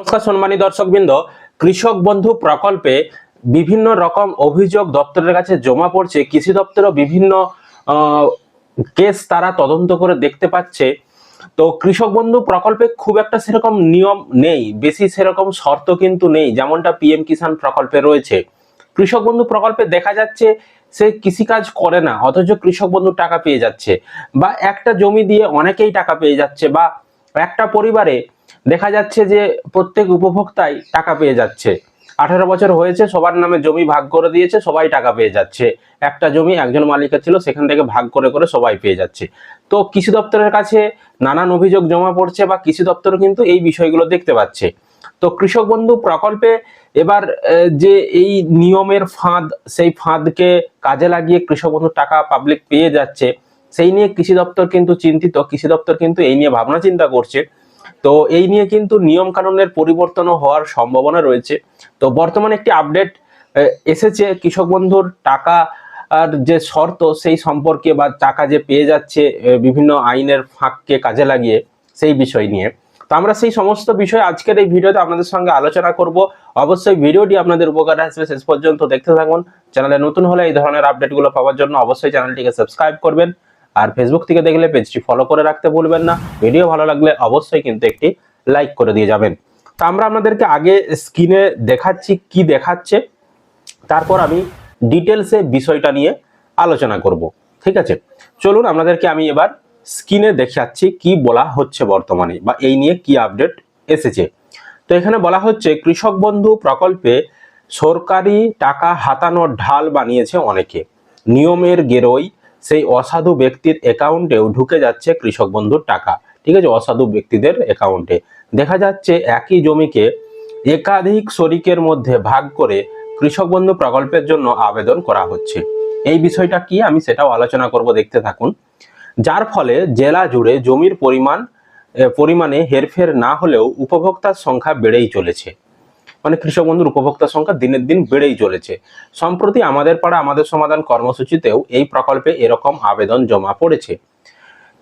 নমস্কার সম্মানী দর্শকবৃন্দ, কৃষক বন্ধু প্রকল্পে বিভিন্ন রকম অভিযোগ দপ্তরের কাছে জমা পড়ছে। কৃষি দপ্তরও বিভিন্ন কেস তারা তদন্ত করে দেখতে পাচ্ছে। তো কৃষক বন্ধু প্রকল্পে খুব একটা সেরকম নিয়ম নেই, বেশি সেরকম শর্ত কিন্তু নেই, যেমনটা পিএম কিষাণ প্রকল্পে রয়েছে। কৃষক বন্ধু প্রকল্পে দেখা যাচ্ছে সে কৃষিকাজ করে না, অথচ কৃষক বন্ধু টাকা পেয়ে যাচ্ছে। বা একটা জমি দিয়ে অনেকেই টাকা পেয়ে যাচ্ছে, বা একটা পরিবারে দেখা যাচ্ছে যে প্রত্যেক উপভোক্তাই টাকা পেয়ে যাচ্ছে। আঠারো বছর হয়েছে, সবার নামে জমি ভাগ করে দিয়েছে, সবাই টাকা পেয়ে যাচ্ছে। একটা জমি একজন মালিকের ছিল, সেখান থেকে ভাগ করে করে সবাই পেয়ে যাচ্ছে। তো কৃষি দপ্তরের কাছে নানান অভিযোগ জমা পড়ছে বা কৃষি দপ্তর কিন্তু এই বিষয়গুলো দেখতে পাচ্ছে। তো কৃষক বন্ধু প্রকল্পে এবার যে এই নিয়মের ফাঁদ, সেই ফাঁদকে কাজে লাগিয়ে কৃষক বন্ধু টাকা পাবলিক পেয়ে যাচ্ছে, সেই নিয়ে কৃষি দপ্তর কিন্তু চিন্তিত। কৃষি দপ্তর কিন্তু এই নিয়ে ভাবনা চিন্তা করছে। তো এই নিয়ে কিন্তু নিয়ম কানুনের পরিবর্তনও হওয়ার সম্ভাবনা রয়েছে। তো বর্তমানে একটি আপডেট এসেছে, কৃষক বন্ধুর টাকা, আর যে শর্ত সেই সম্পর্কে বা টাকা যে পেয়ে যাচ্ছে বিভিন্ন আইনের ফাঁককে কাজে লাগিয়ে সেই বিষয় নিয়ে। তো আমরা সেই সমস্ত বিষয় আজকের এই ভিডিওতে আপনাদের সঙ্গে আলোচনা করব। অবশ্যই ভিডিওটি আপনাদের উপকার আসবে। শেষ পর্যন্ত দেখতে থাকুন। চ্যানেলে নতুন হলে এই ধরনের আপডেটগুলো পাওয়ার জন্য অবশ্যই চ্যানেলটিকে সাবস্ক্রাইব করবেন। আর ফেসবুক থেকে দেখলে পেজটি ফলো করে রাখতে ভুলবেন না। ভিডিও ভালো লাগলে অবশ্যই কিন্তু একটি লাইক করে দিয়ে যাবেন। তো আমরা আপনাদেরকে আগে স্ক্রিনে দেখাচ্ছি কি দেখাচ্ছে। তারপর আমি ডিটেলসে বিষয়টা নিয়ে আলোচনা করব। ঠিক আছে? চলুন আপনাদেরকে আমি এবার স্ক্রিনে দেখাচ্ছি কি বলা হচ্ছে বর্তমানে বা এই নিয়ে কি আপডেট এসেছে। তো এখানে বলা হচ্ছে, কৃষক বন্ধু প্রকল্পে সরকারি টাকা হাতানোর ঢাল বানিয়েছে অনেকে। নিয়মের গেরোই সেই অসাধু ব্যক্তির অ্যাকাউন্টেও ঢুকে যাচ্ছে কৃষক বন্ধুর টাকা। ঠিক আছে? অসাধু ব্যক্তিদের অ্যাকাউন্টে। দেখা যাচ্ছে একই জমিকে একাধিক শরিকের মধ্যে ভাগ করে কৃষক বন্ধু প্রকল্পের জন্য আবেদন করা হচ্ছে। এই বিষয়টা কি? আমি সেটাও আলোচনা করব, দেখতে থাকুন। যার ফলে জেলা জুড়ে জমির পরিমাণ পরিমাণে হেরফের না হলেও উপভোক্তার সংখ্যা বেড়েই চলেছে। মানে কৃষক বন্ধুর উপভোক্তার সংখ্যা দিনের দিন বেড়েই চলেছে। সম্প্রতি আমাদের পাড়া আমাদের সমাধান কর্মসূচিতেও এই প্রকল্পে এরকম আবেদন জমা পড়েছে।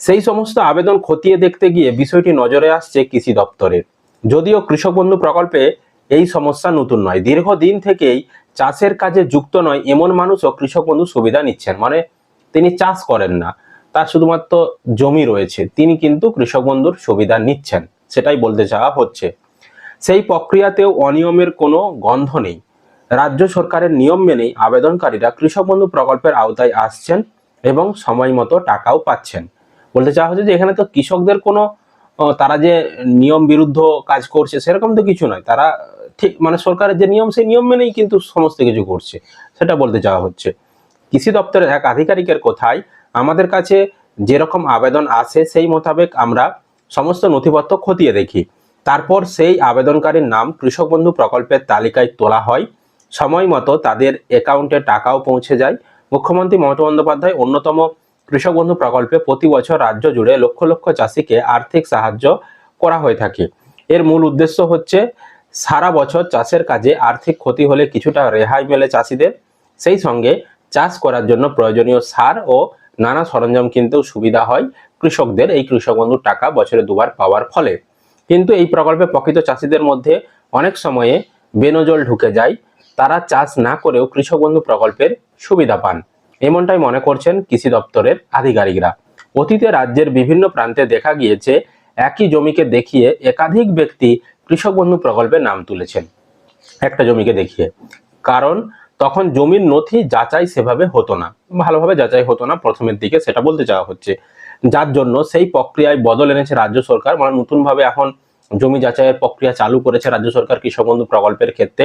সেই সমস্ত আবেদন খতিয়ে দেখতে গিয়ে বিষয়টি নজরে আসছে কৃষি দপ্তরের। যদিও কৃষক বন্ধু প্রকল্পে এই সমস্যা নতুন নয়, দীর্ঘদিন থেকেই চাষের কাজে যুক্ত নয়, এমন মানুষও কৃষক বন্ধু সুবিধা নিচ্ছেন। মানে তিনি চাষ করেন না, তার শুধুমাত্র জমি রয়েছে, তিনি কিন্তু কৃষক বন্ধুর সুবিধা নিচ্ছেন, সেটাই বলতে চাওয়া হচ্ছে। সেই প্রক্রিয়াতেও অনিয়মের কোনো গন্ধ নেই। রাজ্য সরকারের নিয়ম মেনেই আবেদনকারীরা কৃষক বন্ধু প্রকল্পের আওতায় আসছেন এবং সময় মতো টাকাও পাচ্ছেন। বলতে চাওয়া হচ্ছে যে এখানে তো কৃষকদের কোনো তারা যে নিয়ম বিরুদ্ধ কাজ করছে সেরকম তো কিছু নয়। তারা ঠিক মানে সরকারের যে নিয়ম, সেই নিয়ম মেনেই কিন্তু সমস্ত কিছু করছে, সেটা বলতে চাওয়া হচ্ছে। কৃষি দপ্তরের এক আধিকারিকের কথায়, আমাদের কাছে যেরকম আবেদন আসে, সেই মোতাবেক আমরা সমস্ত নথিপত্র খতিয়ে দেখি। তারপর সেই আবেদনকারীর নাম কৃষক বন্ধু প্রকল্পের তালিকায় তোলা হয়। সময় মতো তাদের অ্যাকাউন্টে টাকাও পৌঁছে যায়। মুখ্যমন্ত্রী মমতা বন্দ্যোপাধ্যায় অন্যতম কৃষক বন্ধু প্রকল্পে প্রতি বছর রাজ্য জুড়ে লক্ষ লক্ষ চাষিকে আর্থিক সাহায্য করা হয়ে থাকে। এর মূল উদ্দেশ্য হচ্ছে সারা বছর চাষের কাজে আর্থিক ক্ষতি হলে কিছুটা রেহাই মেলে চাষিদের। সেই সঙ্গে চাষ করার জন্য প্রয়োজনীয় সার ও নানা সরঞ্জাম কিনতেও সুবিধা হয়। কৃষকদের এই কৃষক বন্ধুর টাকা বছরে দুবার পাওয়ার ফলে। কিন্তু এই প্রকল্পে প্রকৃত চাষিদের মধ্যে অনেক সময়ে বেনজল ঢুকে যায়। তারা চাষ না করেও কৃষক বন্ধু প্রকল্পের সুবিধা পান। এমনটাই মনে করছেন কৃষি দপ্তরের আধিকারিকরা। অতীতে রাজ্যের বিভিন্ন প্রান্তে দেখা গিয়েছে, একই জমিকে দেখিয়ে একাধিক ব্যক্তি কৃষক বন্ধু প্রকল্পে নাম তুলেছেন। একটা জমিকে দেখিয়ে। কারণ তখন জমির নথি যাচাই সেভাবে হতো না। ভালোভাবে যাচাই হতো না, প্রথমের দিকে সেটা বলতে চাওয়া হচ্ছে। যার জন্য সেই প্রক্রিয়ায় বদল এনেছে রাজ্য সরকার। মানে নতুনভাবে এখন জমি যাচাইয়ের প্রক্রিয়া চালু করেছে রাজ্য সরকার কৃষক বন্ধু প্রকল্পের ক্ষেত্রে।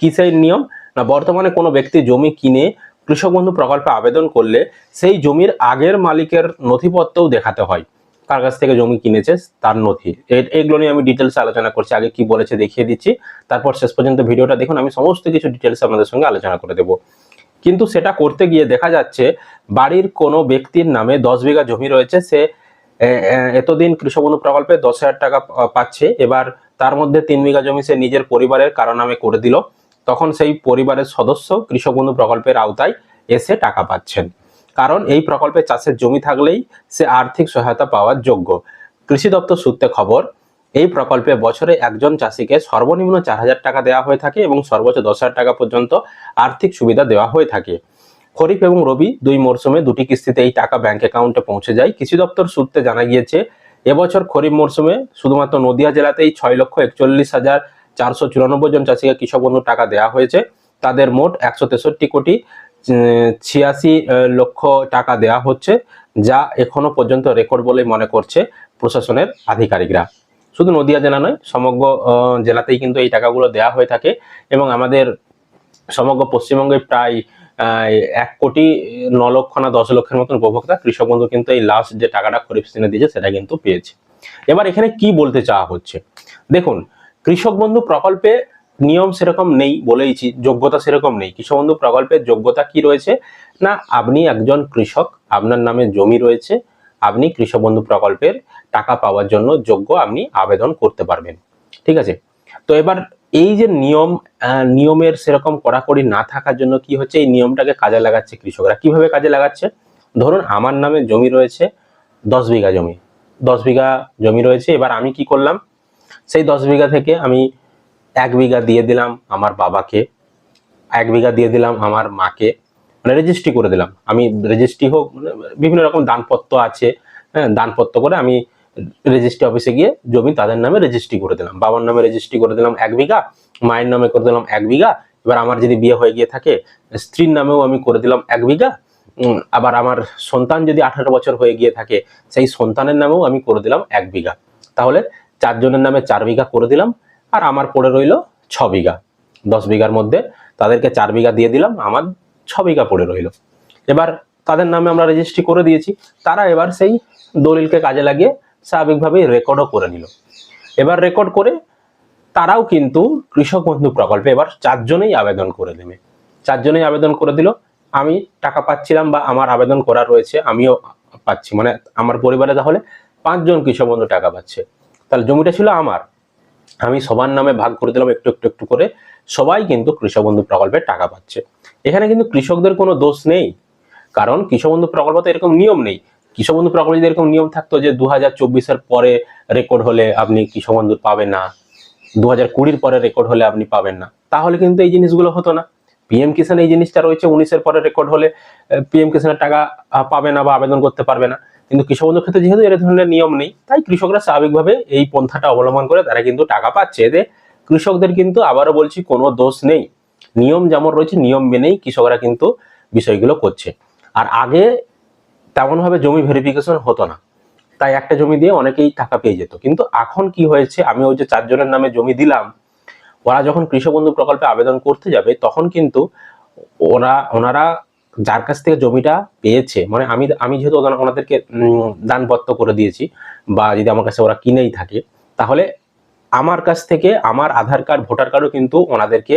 কি সেই নিয়ম? না, বর্তমানে কোনো ব্যক্তি জমি কিনে কৃষক বন্ধু প্রকল্পে আবেদন করলে সেই জমির আগের মালিকের নথিপত্রও দেখাতে হয়। কার কাছ থেকে জমি কিনেছে তার নথি। এগুলো নিয়ে আমি ডিটেলস আলোচনা করছি, আগে কি বলেছে দেখিয়ে দিচ্ছি। তারপর শেষ পর্যন্ত ভিডিওটা দেখুন, আমি সমস্ত কিছু ডিটেলস আপনাদের সঙ্গে আলোচনা করে দেবো। কিন্তু সেটা করতে গিয়ে দেখা যাচ্ছে বাড়ির কোনো ব্যক্তির নামে দশ বিঘা জমি রয়েছে। সে এতদিন কৃষক বন্ধু প্রকল্পে দশ হাজার টাকা পাচ্ছে। এবার তার মধ্যে তিন বিঘা জমি সে নিজের পরিবারের কারও নামে করে দিল। তখন সেই পরিবারের সদস্য কৃষক বন্ধু প্রকল্পের আওতায় এসে টাকা পাচ্ছেন। কারণ এই প্রকল্পে চাষের জমি থাকলেই সে আর্থিক সহায়তা পাওয়ার যোগ্য। কৃষি দপ্তর সূত্রে খবর এই প্রকল্পে বছরে একজন চাষিকে সর্বনিম্ন চার হাজার টাকা দেওয়া হয়ে থাকে এবং সর্বোচ্চ দশ হাজার টাকা পর্যন্ত আর্থিক সুবিধা দেওয়া হয়ে থাকে। খরিফ এবং রবি দুই মরশুমে দুটি কিস্তিতে এই টাকা ব্যাংক অ্যাকাউন্টে পৌঁছে যায়। কৃষি দপ্তর সূত্রে জানা গিয়েছে, এবছর খরিফ মরশুমে শুধুমাত্র নদিয়া জেলাতেই ছয় লক্ষ একচল্লিশ হাজার চারশো চুরানব্বই জন চাষিকে কৃষক বন্ধু টাকা দেওয়া হয়েছে। তাদের মোট একশো তেষট্টি কোটি ছিয়াশি লক্ষ টাকা দেওয়া হচ্ছে, যা এখনও পর্যন্ত রেকর্ড বলে মনে করছে প্রশাসনের আধিকারিকরা। শুধু নদিয়া জেলা নয়, সমগ্র জেলাতেই কিন্তু এই টাকাগুলো দেওয়া হয়ে থাকে এবং আমাদের সমগ্র পশ্চিমবঙ্গে প্রায় এক কোটি ন লক্ষ না দশ লক্ষের মতন উপভোক্তা কৃষক বন্ধু কিন্তু এই লাস্ট যে টাকাটা খরিফ সিজনে দিয়েছে সেটা কিন্তু পেয়েছে। এবার এখানে কি বলতে চাওয়া হচ্ছে? দেখুন, কৃষক বন্ধু প্রকল্পে নিয়ম সেরকম নেই বলেইছি, যোগ্যতা সেরকম নেই। কৃষক বন্ধু প্রকল্পের যোগ্যতা কি রয়েছে? না, আপনি একজন কৃষক, আপনার নামে জমি রয়েছে, আপনি কৃষক বন্ধু প্রকল্পের টাকা পাওয়ার জন্য যোগ্য আপনি আবেদন করতে পারবেন। ঠিক আছে? তো এবার এই যে নিয়ম নিয়মের সেরকম কড়াকড়ি না থাকার জন্য কি হচ্ছে? এই নিয়মটাকে কাজে লাগাচ্ছে কৃষকরা। কীভাবে কাজে লাগাচ্ছে? ধরুন আমার নামে জমি রয়েছে দশ বিঘা জমি। দশ বিঘা জমি রয়েছে, এবার আমি কি করলাম? সেই দশ বিঘা থেকে আমি এক বিঘা দিয়ে দিলাম আমার বাবাকে, এক বিঘা দিয়ে দিলাম আমার মাকে মানে রেজিস্ট্রি করে দিলাম। আমি রেজিস্ট্রি হোক মানে বিভিন্ন রকম দানপত্র আছে হ্যাঁ দানপত্র করে আমি রেজিস্ট্রি অফিসে গিয়ে জমি তাদের নামে রেজিস্ট্রি করে দিলাম। বাবার নামে রেজিস্ট্রি করে দিলাম এক বিঘা, মায়ের নামে করে দিলাম এক বিঘা। এবার আমার যদি বিয়ে হয়ে গিয়ে থাকে, স্ত্রীর নামেও আমি করে দিলাম এক বিঘা। আবার আমার সন্তান যদি আঠারো বছর হয়ে গিয়ে থাকে, সেই সন্তানের নামেও আমি করে দিলাম এক বিঘা। তাহলে চারজনের নামে চার বিঘা করে দিলাম, আর আমার পড়ে রইল ছ বিঘা। দশ বিঘার মধ্যে তাদেরকে চার বিঘা দিয়ে দিলাম, আমার ছ বিঘা পড়ে রইল। এবার তাদের নামে আমরা রেজিস্ট্রি করে দিয়েছি। তারা এবার সেই দলিলকে কাজে লাগিয়ে স্বাভাবিকভাবেই রেকর্ডও করে নিল। এবার রেকর্ড করে তারাও কিন্তু কৃষক বন্ধু প্রকল্পে এবার চারজনেই আবেদন করে দেবে। চারজনেই আবেদন করে দিল, আমি টাকা পাচ্ছিলাম বা আমার আবেদন করা রয়েছে, আমিও পাচ্ছি। মানে আমার পরিবারে তাহলে পাঁচজন কৃষক বন্ধু টাকা পাচ্ছে। তাহলে জমিটা ছিল আমার। আমি সবার নামে ভাগ করে দিলাম একটু একটু একটু করে। সবাই কিন্তু কৃষক বন্ধু প্রকল্পে টাকা পাচ্ছে। এখানে কিন্তু কৃষকদের কোনো দোষ নেই। কারণ কৃষক বন্ধু প্রকল্প তো এরকম নিয়ম নেই। কৃষক বন্ধু প্রকল্পে যদি এরকম নিয়ম থাকতো যে দু হাজার চব্বিশের পরে রেকর্ড হলে আপনি কৃষক বন্ধু পাবেন না দু হাজার কুড়ির পরে রেকর্ড হলে আপনি পাবেন না। তাহলে কিন্তু এই জিনিসগুলো হতো না। পিএম কিষাণ এই জিনিসটা রয়েছে, উনিশের পরে রেকর্ড হলে পিএম কিষাণের টাকা পাবে না বা আবেদন করতে পারবে না। কিন্তু কৃষক বন্ধুর ক্ষেত্রে যেহেতু এর ধরনের নিয়ম নেই, তাই কৃষকরা স্বাভাবিকভাবে এই পন্থাটা অবলম্বন করে তারা কিন্তু টাকা পাচ্ছে। এতে কৃষকদের কিন্তু আবারও বলছি, কোনো দোষ নেই। নিয়ম যেমন রয়েছে, নিয়ম মেনেই কৃষকরা কিন্তু বিষয়গুলো করছে। আর আগে তেমনভাবে জমি ভেরিফিকেশন হতো না। তাই একটা জমি দিয়ে অনেকেই টাকা পেয়ে যেত। কিন্তু এখন কি হয়েছে? আমি ওই যে চারজনের নামে জমি দিলাম, ওরা যখন কৃষক বন্ধু প্রকল্পে আবেদন করতে যাবে, তখন কিন্তু ওরা, ওনারা যার কাছ থেকে জমিটা পেয়েছে মানে আমি আমি যেহেতু ওনাদেরকে দানপত্র করে দিয়েছি, বা যদি আমার কাছে ওরা কিনেই থাকে, তাহলে আমার কাছ থেকে আমার আধার কার্ড, ভোটার কার্ডও কিন্তু ওনাদেরকে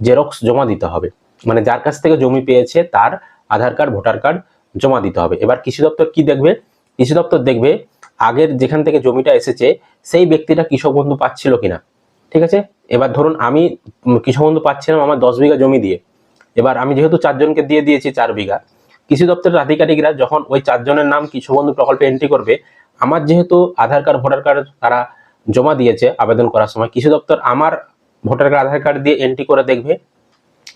জেরক্স জমা দিতে হবে। মানে যার কাছ থেকে জমি পেয়েছে, তার আধার কার্ড, ভোটার কার্ড জমা দিতে হবে। এবার কৃষি দপ্তর কি দেখবে? কৃষি দপ্তর দেখবে আগের যেখান থেকে জমিটা এসেছে, সেই ব্যক্তিটা কৃষক বন্ধু পাচ্ছিল কিনা। ঠিক আছে? এবার ধরুন আমি কৃষক বন্ধু পাচ্ছিলাম আমার দশ বিঘা জমি দিয়ে। এবার আমি যেহেতু চারজনকে দিয়ে দিয়েছি চার বিঘা, কৃষি দপ্তরের আধিকারিকরা যখন ওই চারজনের নাম কৃষক বন্ধু প্রকল্পে এন্ট্রি করবে, আমার যেহেতু আধার কার্ড, ভোটার কার্ড তারা জমা দিয়েছে আবেদন করার সময়, কৃষি দপ্তর আমার ভোটার কার্ড, আধার কার্ড দিয়ে এন্ট্রি করে দেখবে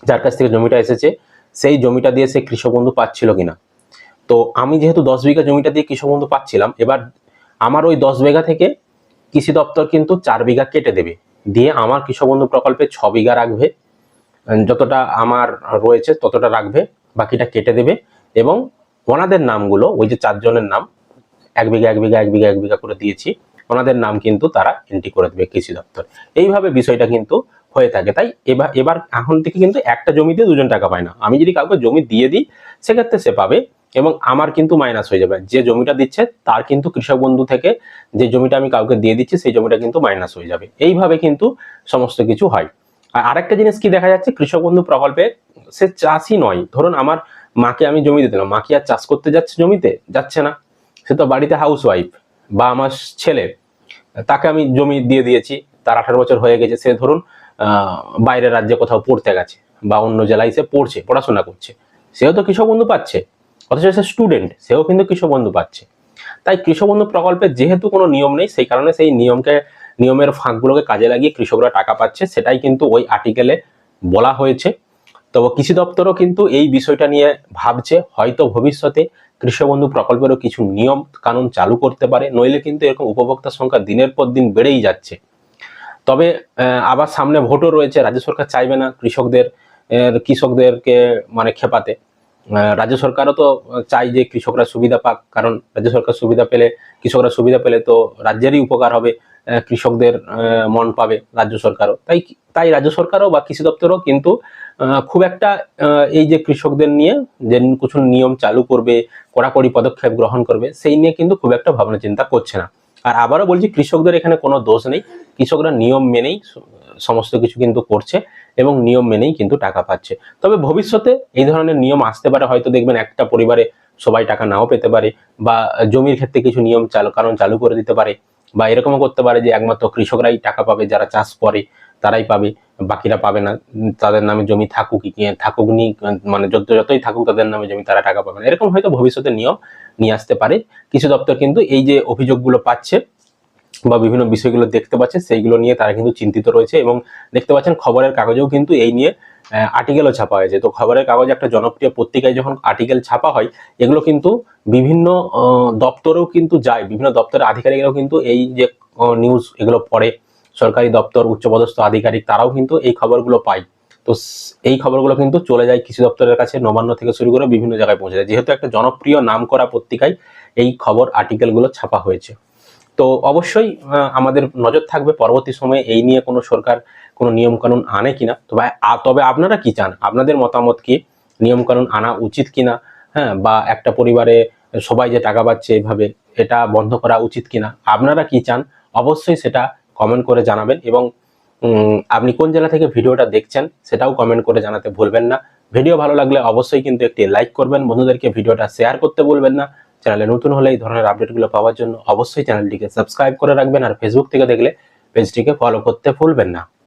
যার কাছ থেকে জমিটা এসেছে, সেই জমিটা দিয়ে সে কৃষক বন্ধু পাচ্ছিল কিনা। তো আমি যেহেতু দশ বিঘা জমিটা দিয়ে কৃষক বন্ধু পাচ্ছিলাম, এবার আমার ওই দশ বিঘা থেকে কৃষি দপ্তর কিন্তু চার বিঘা কেটে দেবে। দিয়ে আমার কৃষক বন্ধু প্রকল্পে ছ বিঘা রাখবে যতটা আমার রয়েছে ততটা রাখবে, বাকিটা কেটে দেবে এবং ওনাদের নামগুলো, ওই যে চারজনের নাম, এক বিঘা এক বিঘা এক বিঘা এক বিঘা করে দিয়েছি, ওনাদের নাম কিন্তু তারা এন্ট্রি করে দেবে কৃষি দপ্তর। এইভাবে বিষয়টা কিন্তু হয়ে থাকে। তাই এবার এবার এখন থেকে কিন্তু একটা জমিতে দুজন টাকা পায় না। আমি যদি কাউকে জমি দিয়ে দিই, সেক্ষেত্রে সে পাবে এবং আমার কিন্তু মাইনাস হয়ে যাবে। যে জমিটা দিচ্ছে, তার কিন্তু কৃষক বন্ধু থেকে যে জমিটা আমি কাউকে দিয়ে দিচ্ছি, সেই জমিটা কিন্তু মাইনাস হয়ে যাবে। এইভাবে কিন্তু সমস্ত কিছু হয়। আর আরেকটা জিনিস কি দেখা যাচ্ছে, কৃষক বন্ধু প্রকল্পে সে চাষই নয়। ধরুন আমার মাকে আমি জমি দিতে না মা কি আর চাষ করতে যাচ্ছে জমিতে, যাচ্ছে না। সে তো বাড়িতে হাউস ওয়াইফ বা আমার ছেলে, তাকে আমি জমি দিয়ে দিয়েছি, তার আঠারো বছর হয়ে গেছে। সে ধরুন বাইরের রাজ্যে কোথাও পড়তে গেছে বা অন্য জেলায় সে পড়ছে, পড়াশোনা করছে। সেও তো কৃষক বন্ধু পাচ্ছে। অথচ সে স্টুডেন্ট সেও কিন্তু কৃষক বন্ধু পাচ্ছে। তাই কৃষক বন্ধু প্রকল্পে যেহেতু কোনো নিয়ম নেই, সেই কারণে সেই নিয়মকে, নিয়মের ফাঁকগুলোকে কাজে লাগিয়ে কৃষকরা টাকা পাচ্ছে, সেটাই কিন্তু ওই আর্টিকেলে বলা হয়েছে। তো কৃষি দপ্তরও কিন্তু এই বিষয়টা নিয়ে ভাবছে, হয়তো ভবিষ্যতে কৃষক বন্ধু প্রকল্পেরও কিছু নিয়ম কানুন চালু করতে পারে, নইলে কিন্তু এরকম উপভোক্তা সংখ্যা দিনের পর দিন বেড়েই যাচ্ছে। তবে আবার সামনে ভোটও রয়েছে, রাজ্য সরকার চাইবে না কৃষকদের কৃষকদেরকে মানে খেপাতে। রাজ্য সরকারও তো চাই যে কৃষকরা সুবিধা পাক, কারণ রাজ্য সরকার সুবিধা পেলে, কৃষকরা সুবিধা পেলে তো রাজ্যেরই উপকার হবে কৃষকদের মন পাবে রাজ্য সরকারও। তাই তাই রাজ্য সরকারও বা কৃষি দপ্তরও কিন্তু খুব একটা এই যে কৃষকদের নিয়ে যে কিছু নিয়ম চালু করবে, কড়াকড়ি পদক্ষেপ গ্রহণ করবে, সেই নিয়ে কিন্তু খুব একটা ভাবনা চিন্তা করছে না। আর আবারও বলছি, কৃষকদের এখানে কোনো দোষ নেই, কৃষকরা নিয়ম মেনেই সমস্ত কিছু কিন্তু করছে এবং নিয়ম মেনেই কিন্তু টাকা পাচ্ছে। তবে ভবিষ্যতে এই ধরনের নিয়ম আসতে পারে, হয়তো দেখবেন একটা পরিবারে সবাই টাকা নাও পেতে পারে বা জমির ক্ষেত্রে কিছু নিয়ম চালু, কারণ চালু করে দিতে পারে বা এরকমও করতে পারে যে একমাত্র কৃষকরাই টাকা পাবে, যারা চাষ করে তারাই পাবে, বাকিরা পাবে না, তাদের নামে জমি থাকুক থাকুক নি মানে যত, যতই থাকুক তাদের নামে জমি তারা টাকা পাবে না। এরকম হয়তো ভবিষ্যতে নিয়ম নিয়ে আসতে পারে। কৃষি দপ্তর কিন্তু এই যে অভিযোগগুলো পাচ্ছে বা বিভিন্ন বিষয়গুলো দেখতে পাচ্ছে সেইগুলো নিয়ে তারা কিন্তু চিন্তিত রয়েছে এবং দেখতে পাচ্ছেন খবরের কাগজেও কিন্তু এই নিয়ে আর্টিকেলও ছাপা হয়েছে। তো খবরের কাগজে একটা জনপ্রিয় পত্রিকায় যখন আর্টিকেল ছাপা হয়, এগুলো কিন্তু বিভিন্ন দপ্তরেও কিন্তু যায়। বিভিন্ন দপ্তরের আধিকারিকরাও কিন্তু এই যে নিউজ এগুলো পড়ে, সরকারি দপ্তর, উচ্চপদস্থ আধিকারিক, তারাও কিন্তু এই খবরগুলো পায়। তো এই খবরগুলো কিন্তু চলে যায় কৃষি দপ্তরের কাছে নবান্ন থেকে শুরু করে বিভিন্ন জায়গায় পৌঁছে যায়। যেহেতু একটা জনপ্রিয় নামকরা পত্রিকায় এই খবর আর্টিকেলগুলো ছাপা হয়েছে। তো অবশ্যই আমাদের নজর থাকবে পরবর্তী সময়ে এই নিয়ে কোনো সরকার কোনো নিয়মকানুন আনে কিনা। আ- তবে আপনারা কি চান? আপনাদের মতামত কি? নিয়মকানুন আনা উচিত কিনা? হ্যাঁ বা একটা পরিবারে সবাই যে টাকা পাচ্ছে এইভাবে, এটা বন্ধ করা উচিত কিনা? আপনারা কি চান? অবশ্যই সেটা কমেন্ট করে জানাবেন এবং আপনি কোন জেলা থেকে ভিডিওটা দেখছেন সেটাও কমেন্ট করে জানাতে ভুলবেন না। ভিডিও ভালো লাগলে অবশ্যই কিন্তু একটি লাইক করবেন। বন্ধুদেরকে ভিডিওটা শেয়ার করতে বলবেন না। চ্যানেলে নতুন হলে এই ধরনের আপডেটগুলো পাওয়ার জন্য অবশ্যই চ্যানেলটিকে সাবস্ক্রাইব করে রাখবেন আর ফেসবুক থেকে দেখলে পেজটিকে ফলো করতে ভুলবেন না।